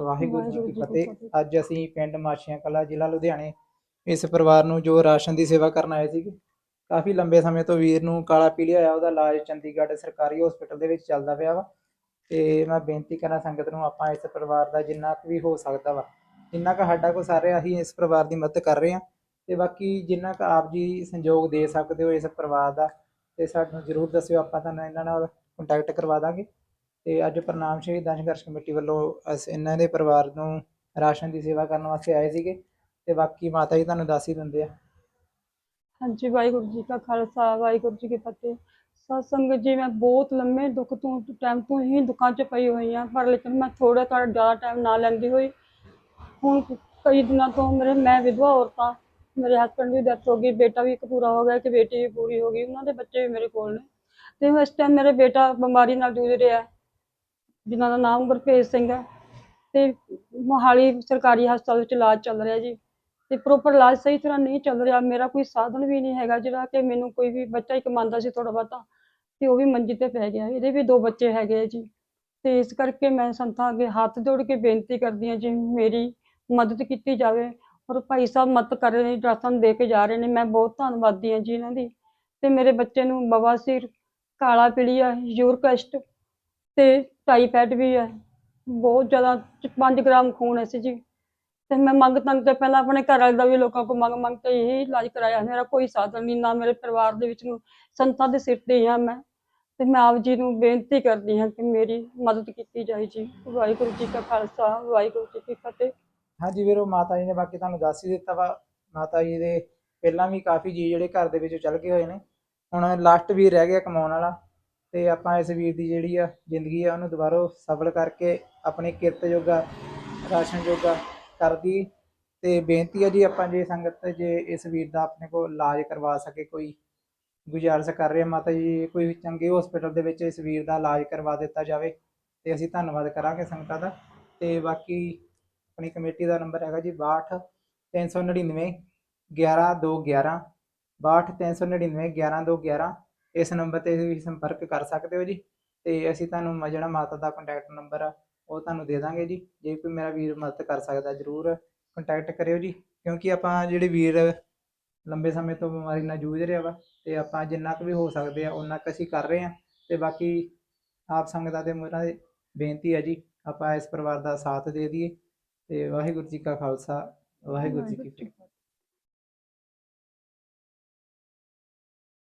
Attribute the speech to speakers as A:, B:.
A: ਵਾਹਿਗੁਰੂ ਜੀ ਕੀ ਫਤਿਹ। ਅੱਜ ਅਸੀਂ ਪਿੰਡ ਮਾਛੀਆਂ ਕਲਾ ਜ਼ਿਲ੍ਹਾ ਲੁਧਿਆਣੇ ਇਸ ਪਰਿਵਾਰ ਨੂੰ ਜੋ ਰਾਸ਼ਨ ਦੀ ਸੇਵਾ ਕਰਨ ਆਏ ਸੀਗੇ। ਕਾਫੀ ਲੰਬੇ ਸਮੇਂ ਤੋਂ ਵੀਰ ਨੂੰ ਕਾਲਾ ਪੀਲੀਆ ਹੋਇਆ ਉਹਦਾ ਇਲਾਜ ਚੰਡੀਗੜ੍ਹ ਸਰਕਾਰੀ ਹਸਪੀਟਲ ਦੇ ਵਿੱਚ ਚੱਲਦਾ ਪਿਆ ਵਾ। ਤੇ ਮੈਂ ਬੇਨਤੀ ਕਰਾਂ ਸੰਗਤ ਨੂੰ ਆਪਾਂ ਇਸ ਪਰਿਵਾਰ ਦਾ ਜਿੰਨਾ ਕੁ ਵੀ ਹੋ ਸਕਦਾ ਵਾ ਜਿੰਨਾ ਕੁ ਸਾਡਾ ਕੋ ਸਾਰੇ ਅਸੀਂ ਇਸ ਪਰਿਵਾਰ ਦੀ ਮਦਦ ਕਰ ਰਹੇ ਹਾਂ। ਤੇ ਬਾਕੀ ਜਿੰਨਾ ਕੁ ਆਪ ਜੀ ਸੰਯੋਗ ਦੇ ਸਕਦੇ ਹੋ ਇਸ ਪਰਿਵਾਰ ਦਾ ਤੇ ਸਾਨੂੰ ਜ਼ਰੂਰ ਦੱਸਿਓ ਆਪਾਂ ਤੁਹਾਨੂੰ ਇਹਨਾਂ ਨਾਲ ਕੰਟੈਕਟ ਕਰਵਾ ਦਾਂਗੇ। ਤੇ ਅੱਜ ਪ੍ਰਣਾਮ ਸ਼ਹੀਦਾਂ ਸੰਘਰਸ਼ ਕਮੇਟੀ ਵੱਲੋਂ ਅਸ ਇਹਨਾਂ ਦੇ ਪਰਿਵਾਰ ਨੂੰ ਰਾਸ਼ਨ ਦੀ ਸੇਵਾ ਕਰਨ ਵਾਸਤੇ ਆਏ ਸੀਗੇ ਤੇ ਬਾਕੀ ਮਾਤਾ ਜੀ ਤੁਹਾਨੂੰ ਦੱਸ ਹੀ ਦਿੰਦੇ ਆ।
B: ਹਾਂਜੀ, ਵਾਹਿਗੁਰੂ ਜੀ ਕਾ ਖਾਲਸਾ, ਵਾਹਿਗੁਰੂ ਜੀ ਕੀ ਫਤਿਹ। ਸਤ ਜੀ, ਮੈਂ ਬਹੁਤ ਲੰਮੇ ਦੁੱਖ ਤੋਂ ਟਾਈਮ ਤੋਂ ਹੀ ਦੁੱਖਾਂ 'ਚ ਪਈ ਹੋਈ ਹਾਂ, ਪਰ ਲੇਕਿਨ ਮੈਂ ਥੋੜਾ ਥੋੜਾ ਜ਼ਿਆਦਾ ਟਾਈਮ ਨਾ ਲੈਂਦੀ ਹੋਈ। ਹੁਣ ਕਈ ਦਿਨਾਂ ਤੋਂ ਮੇਰੇ, ਮੈਂ ਵਿਧਵਾ ਔਰਤਾਂ ਮੇਰੇ ਹਸਬੰਡ ਦੀ ਡੈਥ ਹੋ ਗਈ, ਬੇਟਾ ਵੀ ਇੱਕ ਪੂਰਾ ਹੋ ਗਿਆ ਤੇ ਬੇਟੀ ਵੀ ਪੂਰੀ ਹੋ ਗਈ, ਉਹਨਾਂ ਦੇ ਬੱਚੇ ਵੀ ਮੇਰੇ ਕੋਲ ਨੇ। ਤੇ ਇਸ ਟਾਈਮ ਮੇਰੇ ਬੇਟਾ ਬਿਮਾਰੀ ਨਾਲ ਜੂਝ ਰਿਹਾ ਜਿਨ੍ਹਾਂ ਦਾ ਨਾਮ ਗੁਰਭੇਜ ਸਿੰਘ ਹੈ ਤੇ ਮੋਹਾਲੀ ਸਰਕਾਰੀ ਹਸਪਤਾਲ ਵਿੱਚ ਇਲਾਜ ਚੱਲ ਰਿਹਾ ਜੀ ਤੇ ਪ੍ਰੋਪਰ ਇਲਾਜ ਸਹੀ ਤਰ੍ਹਾਂ ਨਹੀਂ ਚੱਲ ਰਿਹਾ, ਮੇਰਾ ਕੋਈ ਸਾਧਨ ਵੀ ਨਹੀਂ ਹੈਗਾ ਜਿਹੜਾ ਕਿ ਮੈਨੂੰ ਕੋਈ ਵੀ ਬੱਚਾ ਹੀ ਕਮਾਉਂਦਾ ਸੀ ਥੋੜਾ ਬਹੁਤਾ ਤੇ ਉਹ ਵੀ ਮੰਜੀ ਤੇ ਪੈ ਗਿਆ, ਇਹਦੇ ਵੀ ਦੋ ਬੱਚੇ ਹੈਗੇ ਆ ਜੀ ਤੇ ਇਸ ਕਰਕੇ ਮੈਂ ਸੰਤਾਂ ਅੱਗੇ ਹੱਥ ਜੋੜ ਕੇ ਬੇਨਤੀ ਕਰਦੀ ਹਾਂ ਜੀ ਮੇਰੀ ਮਦਦ ਕੀਤੀ ਜਾਵੇ ਔਰ ਭਾਈ ਸਾਹਿਬ ਮਦਦ ਕਰ ਰਹੇ ਨੇ ਰਾਸ਼ਨ ਦੇ ਕੇ ਜਾ ਰਹੇ ਨੇ, ਮੈਂ ਬਹੁਤ ਧੰਨਵਾਦੀ ਹਾਂ ਜੀ ਇਹਨਾਂ ਦੀ ਤੇ ਮੇਰੇ ਬੱਚੇ ਨੂੰ ਬਵਾਸੀਰ, ਕਾਲਾ ਪੀਲੀਆ ਯੂਰਿਕ ਐਸਿਡ ਤੇ ਟਾਈਫਾਇਡ ਵੀ ਹੈ ਬਹੁਤ ਜ਼ਿਆਦਾ 5 ਗ੍ਰਾਮ ਖੂਨ ਹੈ ਸੀ ਜੀ। ਤੇ ਮੈਂ ਮੰਗ ਤੰਗ ਤੇ ਪਹਿਲਾਂ ਆਪਣੇ ਘਰ ਵਾਲੇ ਦਾ ਵੀ ਲੋਕਾਂ ਕੋਲ ਮੰਗ ਮੰਗ ਕੇ ਹੀ ਇਲਾਜ ਕਰਾਇਆ। ਮੇਰਾ ਕੋਈ ਸਾਧਨ ਨਹੀਂ, ਨਾ ਮੇਰੇ ਪਰਿਵਾਰ ਦੇ ਵਿੱਚ ਨੂੰ ਸੰਤਾਂ ਦੇ ਸਿਰ ਤੇ ਹੀ ਹਾਂ ਮੈਂ। ਤੇ ਮੈਂ ਆਪ ਜੀ ਨੂੰ ਬੇਨਤੀ ਕਰਦੀ ਹਾਂ ਕਿ ਮੇਰੀ ਮਦਦ ਕੀਤੀ ਜਾਏ ਜੀ। ਵਾਹਿਗੁਰੂ ਜੀ ਕਾ ਖਾਲਸਾ, ਵਾਹਿਗੁਰੂ ਜੀ ਕੀ ਫਤਿਹ।
A: ਹਾਂਜੀ ਵੀਰੋ, ਮਾਤਾ ਜੀ ਨੇ ਬਾਕੀ ਤੁਹਾਨੂੰ ਦੱਸ ਹੀ ਦਿੱਤਾ ਵਾ। ਮਾਤਾ ਜੀ ਦੇ ਪਹਿਲਾਂ ਵੀ ਕਾਫੀ ਜੀ ਜਿਹੜੇ ਘਰ ਦੇ ਵਿੱਚ ਚੱਲ ਗਏ ਹੋਏ ਨੇ। ਹੁਣ ਲਾਸਟ ਵੀ ਰਹਿ ਗਿਆ ਕਮਾਉਣ ਵਾਲਾ। ਤੇ ਆਪਾਂ ਇਸ ਵੀਰ ਦੀ ਜਿਹੜੀ ਆ ਜ਼ਿੰਦਗੀ ਆ ਉਹਨੂੰ ਦੁਬਾਰਾ ਸਫਲ ਕਰਕੇ ਆਪਣੀ ਕਿਰਤ ਜੋਗਾ, ਰਾਸ਼ਨ ਜੋਗਾ ਕਰਦੀ। ਤੇ ਬੇਨਤੀ ਆ ਜੀ ਆਪਾਂ ਜੇ ਸੰਗਤ ਜੇ ਇਸ ਵੀਰ ਦਾ ਆਪਣੇ ਕੋਲ ਇਲਾਜ ਕਰਵਾ ਸਕੇ, ਕੋਈ ਗੁਜ਼ਾਰਿਸ਼ ਕਰ ਰਹੇ ਮਾਤਾ ਜੀ, ਕੋਈ ਚੰਗੇ ਹਸਪੀਟਲ ਦੇ ਵਿੱਚ ਇਸ ਵੀਰ ਦਾ ਇਲਾਜ ਕਰਵਾ ਦਿੱਤਾ ਜਾਵੇ, ਤੇ ਅਸੀਂ ਧੰਨਵਾਦ ਕਰਾਂਗੇ ਸੰਗਤਾਂ ਦਾ। ਤੇ ਬਾਕੀ ਆਪਣੀ ਕਮੇਟੀ ਦਾ ਨੰਬਰ ਹੈਗਾ ਜੀ 62 399 11211 62 399 11211 ਇਸ ਨੰਬਰ ਤੇ ਤੁਸੀਂ ਸੰਪਰਕ ਕਰ ਸਕਦੇ ਹੋ ਜੀ। ਤੇ ਅਸੀਂ ਤੁਹਾਨੂੰ ਮ- ਜਿਹੜਾ ਮਾਤਾ ਦਾ ਕੰਟੈਕਟ ਨੰਬਰ ਆ ਉਹ ਤੁਹਾਨੂੰ ਦੇ ਦਾਂਗੇ ਜੀ। ਜੇ ਕੋਈ ਮੇਰਾ ਵੀਰ ਮਦਦ ਕਰ ਸਕਦਾ ਜਰੂਰ ਕੰਟੈਕਟ ਕਰਿਓ ਜੀ। ਕਿਉਂਕਿ ਆਪਾਂ ਜਿਹੜੇ ਵੀਰ ਲੰਬੇ ਸਮੇਂ ਤੋਂ ਬਿਮਾਰੀ ਨਾਲ ਜੂਝ ਰਿਹਾ ਵਾ ਤੇ ਆਪਾਂ ਜਿੰਨਾ ਕੁ ਵੀ ਹੋ ਸਕਦੇ ਆ ਉਹਨਾਂ ਕੁ ਅਸੀਂ ਕਰ ਰਹੇ ਆ ਤੇ ਬਾਕੀ ਆਪ ਸੰਗਤਾਂ ਦੇ ਮੂਹਰਾਂ ਦੇ ਬੇਨਤੀ ਹੈ ਜੀ ਆਪਾਂ ਇਸ ਪਰਿਵਾਰ ਦਾ ਸਾਥ ਦੇ ਦਈਏ। ਤੇ ਵਾਹਿਗੁਰੂ ਜੀ ਕਾ ਖਾਲਸਾ ਵਾਹਿਗੁਰੂ ਜੀ ਕੀ ਫਤਿਹ।